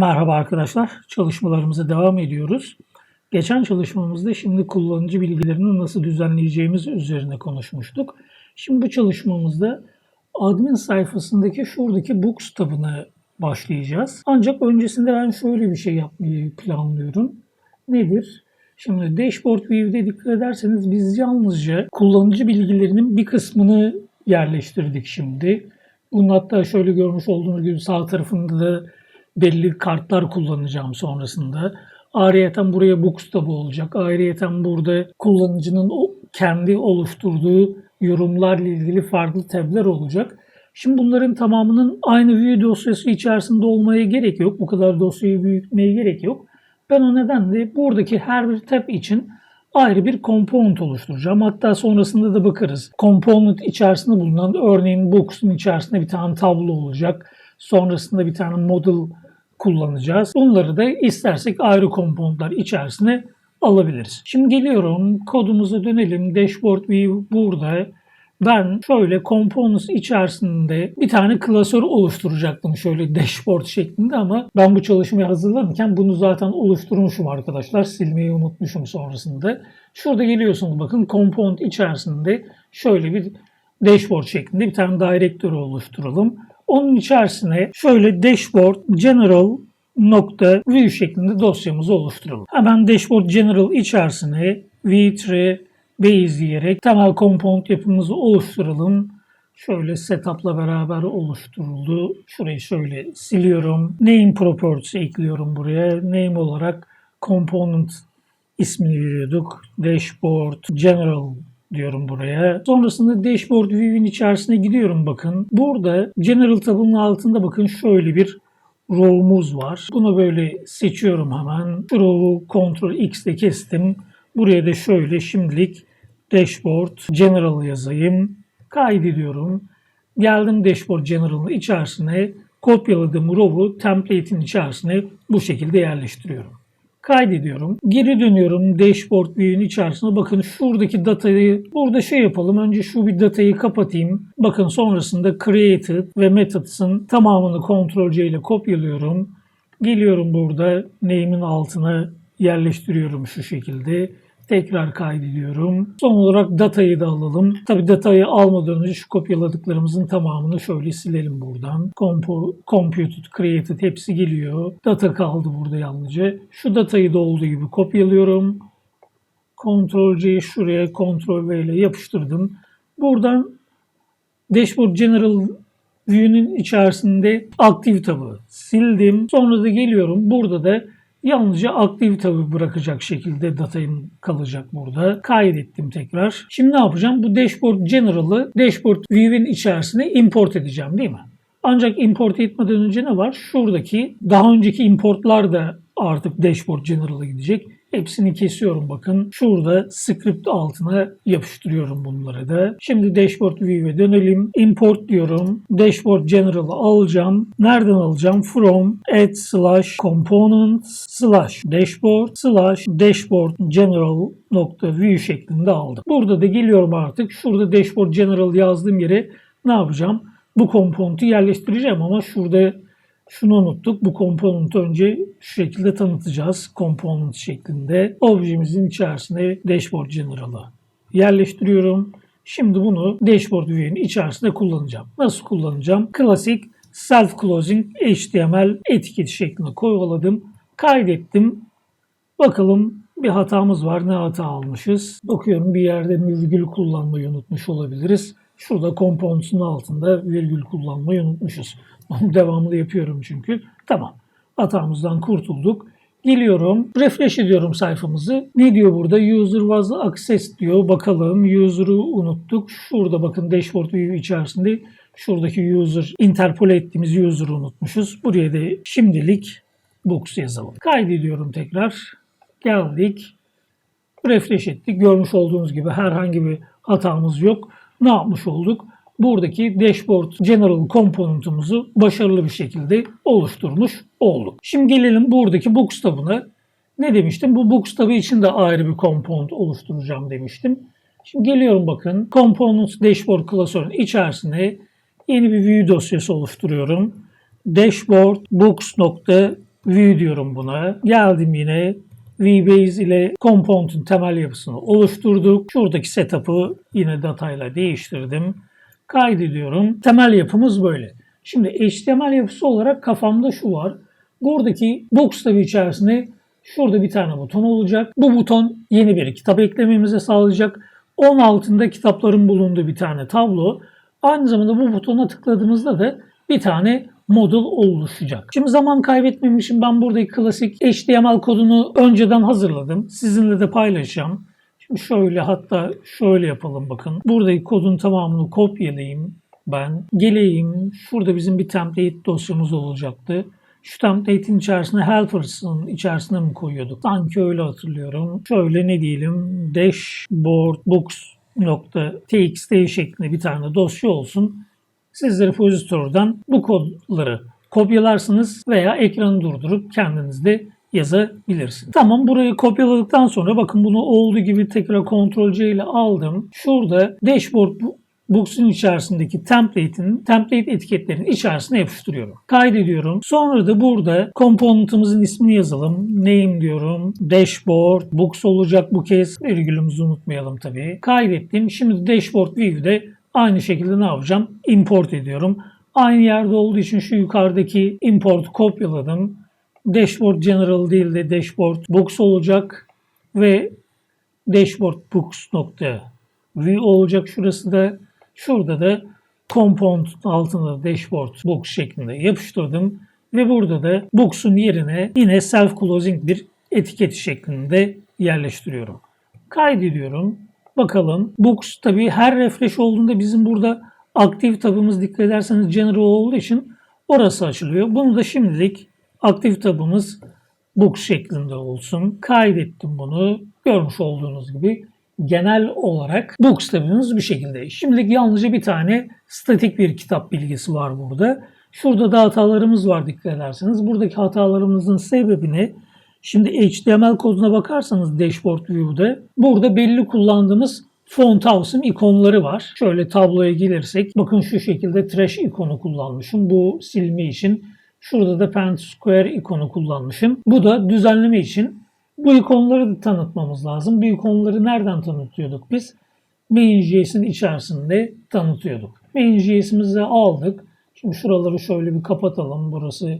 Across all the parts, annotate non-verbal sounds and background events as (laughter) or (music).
Merhaba arkadaşlar. Çalışmalarımıza devam ediyoruz. Geçen çalışmamızda şimdi kullanıcı bilgilerini nasıl düzenleyeceğimiz üzerine konuşmuştuk. Şimdi bu çalışmamızda admin sayfasındaki şuradaki books tabına başlayacağız. Ancak öncesinde ben şöyle bir şey yapmayı planlıyorum. Nedir? Şimdi Dashboard View'de dikkat ederseniz biz yalnızca kullanıcı bilgilerinin bir kısmını yerleştirdik şimdi. Bunun hatta şöyle görmüş olduğunuz gibi sağ tarafında da belli kartlar kullanacağım sonrasında. Ayrıyeten buraya Books tabu olacak. Ayrıyeten burada kullanıcının o kendi oluşturduğu yorumlarla ilgili farklı tabler olacak. Şimdi bunların tamamının aynı view dosyası içerisinde olmaya gerek yok. Bu kadar dosyayı büyütmeye gerek yok. Ben o nedenle buradaki her bir tab için ayrı bir component oluşturacağım. Hatta sonrasında da bakarız. Component içerisinde bulunan örneğin Books'un içerisinde bir tane tablo olacak. Sonrasında bir tane model kullanacağız. Bunları da istersek ayrı komponentler içerisine alabiliriz. Şimdi geliyorum kodumuza dönelim. Dashboard View burada. Ben şöyle components içerisinde bir tane klasör oluşturacaktım şöyle dashboard şeklinde ama ben bu çalışmayı hazırlarken bunu zaten oluşturmuşum arkadaşlar. Silmeyi unutmuşum sonrasında. Şurada geliyorsunuz bakın component içerisinde şöyle bir dashboard şeklinde bir tane directory oluşturalım. Onun içerisine şöyle dashboard general nokta view şeklinde dosyamızı oluşturalım. Hemen dashboard general içerisine v3 base diyerek temel component yapımızı oluşturalım. Şöyle setup'la beraber oluşturuldu. Şurayı şöyle siliyorum. Name properties ekliyorum buraya. Name olarak component ismini veriyorduk. Dashboard general diyorum buraya. Sonrasında dashboard view'in içerisine gidiyorum bakın. Burada general tabının altında bakın şöyle bir row'umuz var. Bunu böyle seçiyorum hemen. Şu row'u Ctrl X'de kestim. Buraya da şöyle şimdilik dashboard general yazayım. Kaydediyorum. Geldim dashboard general'ın içerisine kopyaladığım row'u template'in içerisine bu şekilde yerleştiriyorum kaydediyorum. Geri dönüyorum dashboard view'in içerisine. Bakın şuradaki datayı burada şey yapalım. Önce şu bir datayı kapatayım. Bakın sonrasında created ve methods'ın tamamını Ctrl C ile kopyalıyorum. Geliyorum burada name'in altına yerleştiriyorum şu şekilde. Tekrar kaydediyorum. Son olarak datayı da alalım. Tabi datayı almadan önce şu kopyaladıklarımızın tamamını şöyle silelim buradan. Compo, computed, created hepsi geliyor. Data kaldı burada yalnızca. Şu datayı da olduğu gibi kopyalıyorum. Ctrl C şuraya Ctrl V ile yapıştırdım. Buradan Dashboard General View'nin içerisinde aktif tabı sildim. Sonra da geliyorum. Burada da Yalnızca aktif tabi bırakacak şekilde datayım kalacak burada. Kaydettim tekrar. Şimdi ne yapacağım? Bu Dashboard General'ı Dashboard View'in içerisine import edeceğim değil mi? Ancak import etmeden önce ne var? Şuradaki daha önceki importlar da artık Dashboard General'a gidecek. Hepsini kesiyorum bakın. Şurada script altına yapıştırıyorum bunları da. Şimdi Dashboard View'e dönelim. Import diyorum. Dashboard General'ı alacağım. Nereden alacağım? From add slash component slash dashboard slash dashboard general nokta view şeklinde aldım. Burada da geliyorum artık. Şurada Dashboard General yazdığım yere ne yapacağım? Bu komponenti yerleştireceğim ama şurada şunu unuttuk. Bu komponenti önce şu şekilde tanıtacağız. Component şeklinde. Objemizin içerisine Dashboard General'ı yerleştiriyorum. Şimdi bunu Dashboard View'in içerisinde kullanacağım. Nasıl kullanacağım? Klasik Self-Closing HTML etiketi şeklinde koyuladım. Kaydettim. Bakalım bir hatamız var. Ne hata almışız? Bakıyorum bir yerde virgül kullanmayı unutmuş olabiliriz. Şurada components'ın altında virgül kullanmayı unutmuşuz. (laughs) Devamlı yapıyorum çünkü. Tamam. Hatamızdan kurtulduk. Geliyorum. Refresh ediyorum sayfamızı. Ne diyor burada? User was access diyor. Bakalım. User'ı unuttuk. Şurada bakın dashboard view içerisinde şuradaki user interpole ettiğimiz user'ı unutmuşuz. Buraya da şimdilik books yazalım. Kaydediyorum tekrar. Geldik. Refresh ettik. Görmüş olduğunuz gibi herhangi bir hatamız yok. Ne yapmış olduk? Buradaki dashboard general komponentumuzu başarılı bir şekilde oluşturmuş olduk. Şimdi gelelim buradaki books tabına. Ne demiştim? Bu books tabı için de ayrı bir component oluşturacağım demiştim. Şimdi geliyorum bakın. Components dashboard klasörün içerisine yeni bir view dosyası oluşturuyorum. Dashboard books nokta view diyorum buna. Geldim yine VBase ile component'un temel yapısını oluşturduk. Şuradaki setup'ı yine datayla değiştirdim. Kaydediyorum. Temel yapımız böyle. Şimdi HTML yapısı olarak kafamda şu var. Buradaki box tabi içerisinde şurada bir tane buton olacak. Bu buton yeni bir kitap eklememize sağlayacak. Onun altında kitapların bulunduğu bir tane tablo. Aynı zamanda bu butona tıkladığımızda da bir tane modul oluşacak. Şimdi zaman kaybetmem için ben buradaki klasik HTML kodunu önceden hazırladım. Sizinle de paylaşacağım. Şöyle hatta şöyle yapalım bakın. Buradaki kodun tamamını kopyalayayım ben. Geleyim. Şurada bizim bir template dosyamız olacaktı. Şu template'in içerisine helpers'ın içerisine mi koyuyorduk? Sanki öyle hatırlıyorum. Şöyle ne diyelim dashboard books.txt şeklinde bir tane dosya olsun. Siz repository'dan bu kodları kopyalarsınız veya ekranı durdurup kendiniz de yazabilirsiniz. Tamam burayı kopyaladıktan sonra bakın bunu olduğu gibi tekrar Ctrl C ile aldım. Şurada dashboard bu- Books'un içerisindeki template'in, template etiketlerin içerisine yapıştırıyorum. Kaydediyorum. Sonra da burada component'ımızın ismini yazalım. Name diyorum. Dashboard. Books olacak bu kez. Virgülümüzü unutmayalım tabii. Kaydettim. Şimdi dashboard view'de aynı şekilde ne yapacağım? Import ediyorum. Aynı yerde olduğu için şu yukarıdaki import kopyaladım. Dashboard General değil de Dashboard Books olacak ve Dashboard Books nokta view olacak şurası da. Şurada da component altında dashboard books şeklinde yapıştırdım. Ve burada da books'un yerine yine self-closing bir etiket şeklinde yerleştiriyorum. Kaydediyorum. Bakalım. Books tabii her refresh olduğunda bizim burada aktif tabımız dikkat ederseniz general olduğu için orası açılıyor. Bunu da şimdilik aktif tabımız books şeklinde olsun. Kaydettim bunu. Görmüş olduğunuz gibi genel olarak books tabımız bir şekilde. Şimdilik yalnızca bir tane statik bir kitap bilgisi var burada. Şurada da hatalarımız var dikkat ederseniz. Buradaki hatalarımızın sebebini şimdi HTML koduna bakarsanız dashboard view'de burada belli kullandığımız font house'un ikonları var. Şöyle tabloya gelirsek bakın şu şekilde trash ikonu kullanmışım. Bu silme için. Şurada da pen square ikonu kullanmışım. Bu da düzenleme için. Bu ikonları da tanıtmamız lazım. Bu ikonları nereden tanıtıyorduk biz? Main.js'in içerisinde tanıtıyorduk. Main.js'imizi aldık. Şimdi şuraları şöyle bir kapatalım. Burası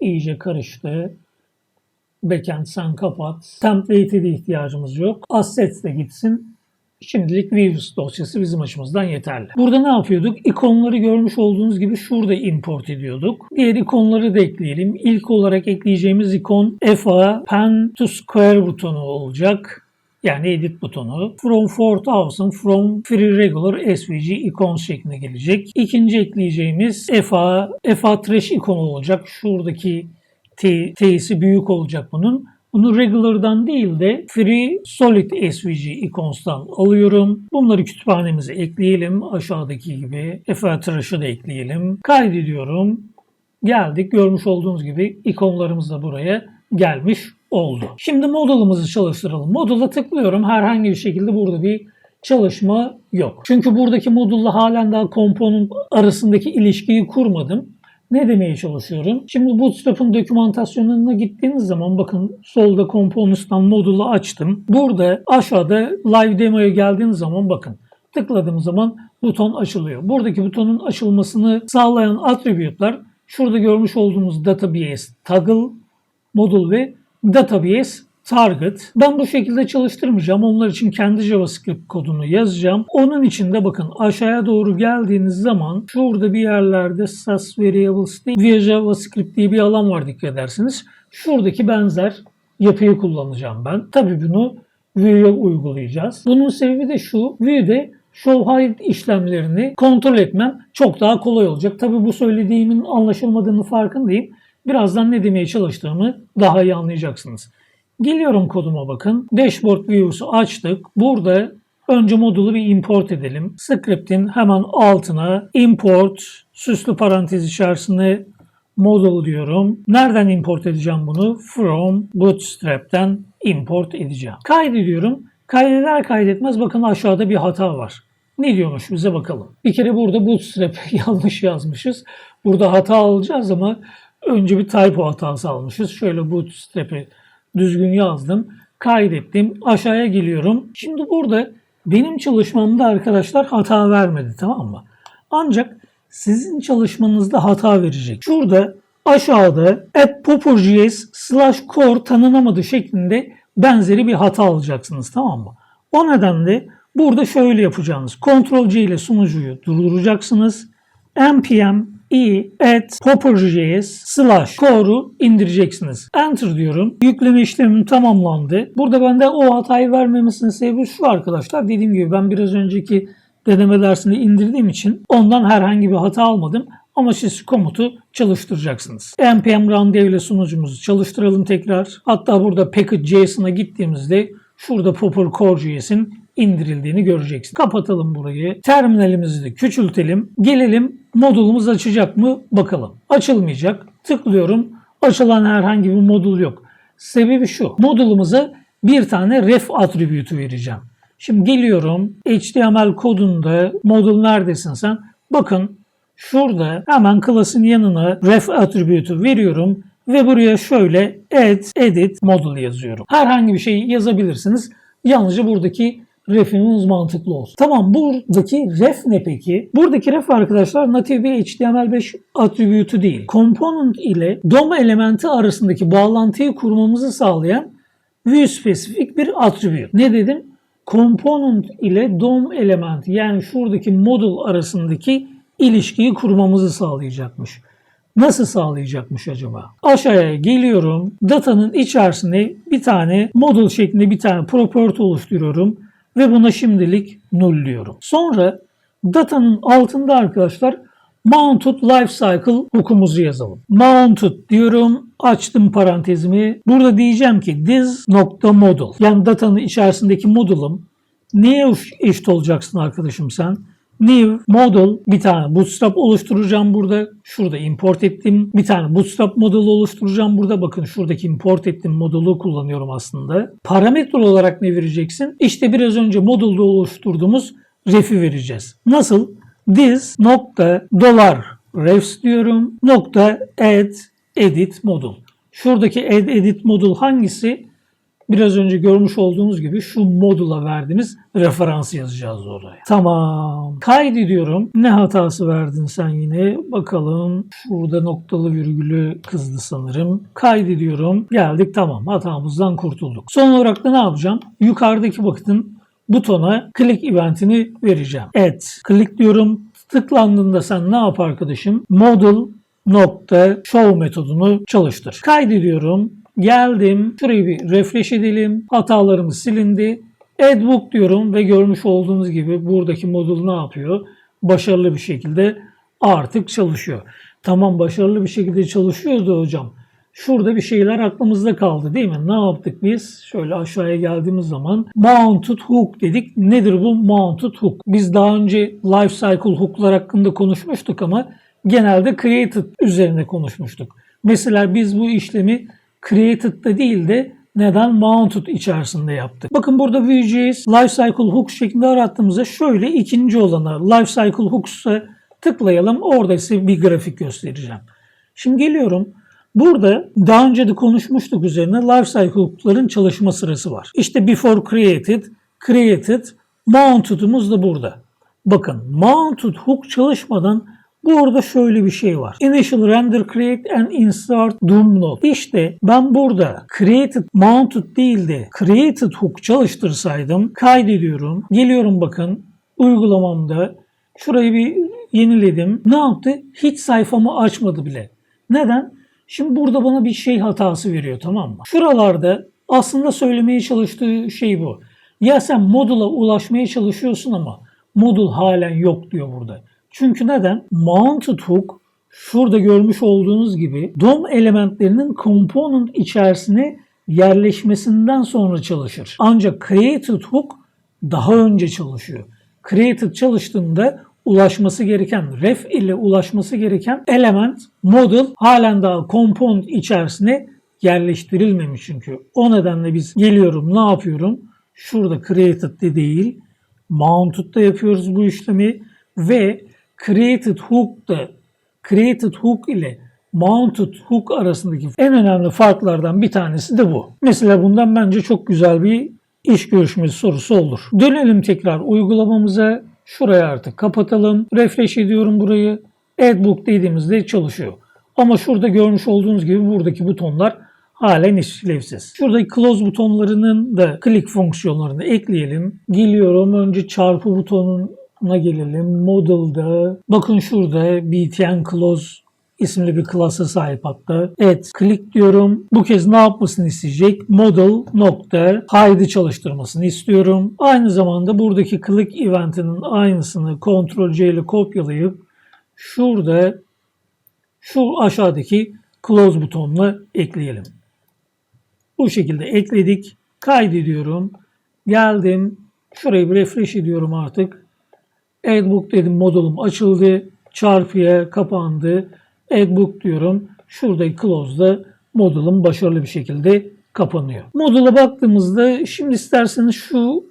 iyice karıştı. Backend sen kapat. Template'e de ihtiyacımız yok. Assets de gitsin. Şimdilik Views dosyası bizim açımızdan yeterli. Burada ne yapıyorduk? İkonları görmüş olduğunuz gibi şurada import ediyorduk. Diğer ikonları da ekleyelim. İlk olarak ekleyeceğimiz ikon FA Pen to Square butonu olacak. Yani edit butonu. From 4000 from free regular SVG icons şeklinde gelecek. İkinci ekleyeceğimiz FA, FA trash ikonu olacak. Şuradaki T, T'si büyük olacak bunun. Bunu regular'dan değil de free solid SVG icons'tan alıyorum. Bunları kütüphanemize ekleyelim. Aşağıdaki gibi FA trash'ı da ekleyelim. Kaydediyorum. Geldik. Görmüş olduğunuz gibi ikonlarımız da buraya gelmiş oldu. Şimdi modulumuzu çalıştıralım. Modula tıklıyorum. Herhangi bir şekilde burada bir çalışma yok. Çünkü buradaki modulla halen daha komponent arasındaki ilişkiyi kurmadım. Ne demeye çalışıyorum? Şimdi Bootstrap'ın dokümantasyonuna gittiğiniz zaman bakın solda Components'tan modulu açtım. Burada aşağıda Live Demo'ya geldiğiniz zaman bakın tıkladığım zaman buton açılıyor. Buradaki butonun açılmasını sağlayan attribute'lar şurada görmüş olduğumuz database toggle, modul ve database target. Ben bu şekilde çalıştırmayacağım. Onlar için kendi JavaScript kodunu yazacağım. Onun için de bakın aşağıya doğru geldiğiniz zaman şurada bir yerlerde SAS Variables diye JavaScript diye bir alan var dikkat edersiniz. Şuradaki benzer yapıyı kullanacağım ben. Tabii bunu Vue'ya uygulayacağız. Bunun sebebi de şu. Vue'de show hide işlemlerini kontrol etmem çok daha kolay olacak. Tabii bu söylediğimin anlaşılmadığını farkındayım. Birazdan ne demeye çalıştığımı daha iyi anlayacaksınız. Geliyorum koduma bakın. Dashboard Views'u açtık. Burada önce modulu bir import edelim. Script'in hemen altına import süslü parantez içerisinde model diyorum. Nereden import edeceğim bunu? From Bootstrap'ten import edeceğim. Kaydediyorum. Kaydeder kaydetmez bakın aşağıda bir hata var. Ne diyormuş bize bakalım. Bir kere burada Bootstrap (laughs) yanlış yazmışız. Burada hata alacağız ama önce bir typo hatası almışız. Şöyle bootstrap'i düzgün yazdım. Kaydettim. Aşağıya geliyorum. Şimdi burada benim çalışmamda arkadaşlar hata vermedi tamam mı? Ancak sizin çalışmanızda hata verecek. Şurada aşağıda at popper.js slash core tanınamadı şeklinde benzeri bir hata alacaksınız tamam mı? O nedenle burada şöyle yapacağınız. Ctrl C ile sunucuyu durduracaksınız. npm i at popper.js slash core'u indireceksiniz. Enter diyorum. Yükleme işlemim tamamlandı. Burada bende o hatayı vermemesinin sebebi şu arkadaşlar. Dediğim gibi ben biraz önceki deneme dersini indirdiğim için ondan herhangi bir hata almadım. Ama siz komutu çalıştıracaksınız. npm run ile sunucumuzu çalıştıralım tekrar. Hatta burada package.json'a gittiğimizde şurada popper core.js'in indirildiğini göreceksiniz. Kapatalım burayı. Terminalimizi de küçültelim. Gelelim modulumuz açacak mı bakalım. Açılmayacak. Tıklıyorum. Açılan herhangi bir modul yok. Sebebi şu. Modulumuza bir tane ref attribütü vereceğim. Şimdi geliyorum. HTML kodunda modul neredesin sen? Bakın şurada hemen class'ın yanına ref attribütü veriyorum ve buraya şöyle add edit model yazıyorum. Herhangi bir şey yazabilirsiniz. Yalnızca buradaki refimiz mantıklı olsun. Tamam buradaki ref ne peki? Buradaki ref arkadaşlar native bir HTML5 attribütü değil. Component ile DOM elementi arasındaki bağlantıyı kurmamızı sağlayan view spesifik bir attribüt. Ne dedim? Component ile DOM elementi yani şuradaki model arasındaki ilişkiyi kurmamızı sağlayacakmış. Nasıl sağlayacakmış acaba? Aşağıya geliyorum. Datanın içerisine bir tane model şeklinde bir tane property oluşturuyorum ve buna şimdilik null diyorum. Sonra datanın altında arkadaşlar mounted lifecycle hukumuzu yazalım. Mounted diyorum. Açtım parantezimi. Burada diyeceğim ki this nokta model. Yani datanın içerisindeki model'ım. Neye eşit olacaksın arkadaşım sen? New model bir tane bootstrap oluşturacağım burada. Şurada import ettim. Bir tane bootstrap model oluşturacağım burada. Bakın şuradaki import ettiğim modelu kullanıyorum aslında. Parametre olarak ne vereceksin? İşte biraz önce modelde oluşturduğumuz ref'i vereceğiz. Nasıl? This nokta dolar refs diyorum. Nokta add edit model. Şuradaki add edit model hangisi? Biraz önce görmüş olduğunuz gibi şu modula verdiğimiz referansı yazacağız oraya. Tamam. Kaydediyorum. Ne hatası verdin sen yine? Bakalım. Şurada noktalı virgülü kızdı sanırım. Kaydediyorum. Geldik tamam. Hatamızdan kurtulduk. Son olarak da ne yapacağım? Yukarıdaki bakın butona click eventini vereceğim. Add. Click diyorum. Tıklandığında sen ne yap arkadaşım? Model nokta show metodunu çalıştır. Kaydediyorum. Geldim. Şurayı bir refresh edelim. Hatalarımız silindi. Add diyorum ve görmüş olduğunuz gibi buradaki modul ne yapıyor? Başarılı bir şekilde artık çalışıyor. Tamam başarılı bir şekilde çalışıyordu hocam. Şurada bir şeyler aklımızda kaldı değil mi? Ne yaptık biz? Şöyle aşağıya geldiğimiz zaman mounted hook dedik. Nedir bu mounted hook? Biz daha önce life cycle hook'lar hakkında konuşmuştuk ama genelde created üzerine konuşmuştuk. Mesela biz bu işlemi created'da değil de neden mounted içerisinde yaptık. Bakın burada Vue.js Lifecycle Hooks şeklinde arattığımızda şöyle ikinci olana Lifecycle Hooks'a tıklayalım. Orada size bir grafik göstereceğim. Şimdi geliyorum. Burada daha önce de konuşmuştuk üzerine Lifecycle Hook'ların çalışma sırası var. İşte before created, created, mounted'ımız da burada. Bakın mounted hook çalışmadan Burada şöyle bir şey var. Initial render create and insert doom node. İşte ben burada created mounted değil de created hook çalıştırsaydım kaydediyorum. Geliyorum bakın uygulamamda şurayı bir yeniledim. Ne yaptı? Hiç sayfamı açmadı bile. Neden? Şimdi burada bana bir şey hatası veriyor tamam mı? Şuralarda aslında söylemeye çalıştığı şey bu. Ya sen modula ulaşmaya çalışıyorsun ama modul halen yok diyor burada. Çünkü neden? Mounted hook şurada görmüş olduğunuz gibi DOM elementlerinin component içerisine yerleşmesinden sonra çalışır. Ancak created hook daha önce çalışıyor. Created çalıştığında ulaşması gereken, ref ile ulaşması gereken element, model halen daha component içerisine yerleştirilmemiş çünkü. O nedenle biz geliyorum ne yapıyorum? Şurada created de değil, mounted'da yapıyoruz bu işlemi ve created hook da created hook ile mounted hook arasındaki en önemli farklardan bir tanesi de bu. Mesela bundan bence çok güzel bir iş görüşmesi sorusu olur. Dönelim tekrar uygulamamıza. Şurayı artık kapatalım. Refresh ediyorum burayı. AdBook dediğimizde çalışıyor. Ama şurada görmüş olduğunuz gibi buradaki butonlar halen işlevsiz. Şuradaki close butonlarının da click fonksiyonlarını ekleyelim. Geliyorum önce çarpı butonuna gelelim. Model'da bakın şurada btn close isimli bir klasa sahip hatta. Evet, click diyorum. Bu kez ne yapmasını isteyecek? Model nokta hide'ı çalıştırmasını istiyorum. Aynı zamanda buradaki click eventinin aynısını Ctrl C ile kopyalayıp şurada şu aşağıdaki close butonuna ekleyelim. Bu şekilde ekledik. Kaydediyorum. Geldim. Şurayı bir refresh ediyorum artık. AdBook dedim modulum açıldı. Çarpıya kapandı. AdBook diyorum. Şuradaki close'da modulum başarılı bir şekilde kapanıyor. Modula baktığımızda şimdi isterseniz şu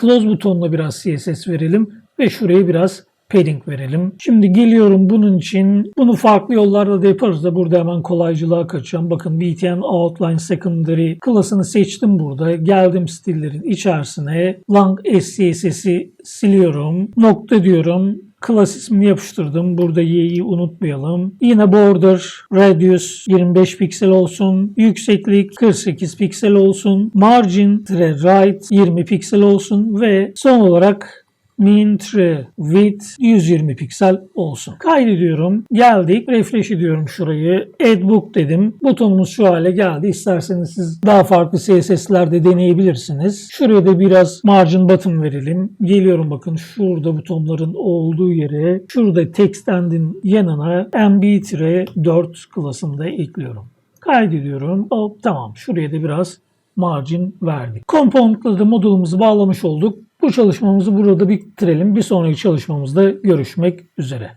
close butonuna biraz CSS verelim ve şuraya biraz padding verelim. Şimdi geliyorum bunun için. Bunu farklı yollarla da yaparız da burada hemen kolaycılığa kaçacağım. Bakın BTN Outline Secondary klasını seçtim burada. Geldim stillerin içerisine. Lang SCSS'i siliyorum. Nokta diyorum. Klas ismini yapıştırdım. Burada y'yi unutmayalım. Yine border radius 25 piksel olsun. Yükseklik 48 piksel olsun. Margin right 20 piksel olsun ve son olarak min tre width 120 piksel olsun. Kaydediyorum. Geldik. Refresh ediyorum şurayı. Add dedim. Butonumuz şu hale geldi. İsterseniz siz daha farklı CSS'ler de deneyebilirsiniz. Şuraya da biraz margin button verelim. Geliyorum bakın şurada butonların olduğu yere şurada text end'in yanına mb-4 klasında ekliyorum. Kaydediyorum. Hop, tamam. Şuraya da biraz margin verdik. Component'la da modulumuzu bağlamış olduk. Bu çalışmamızı burada bitirelim. Bir sonraki çalışmamızda görüşmek üzere.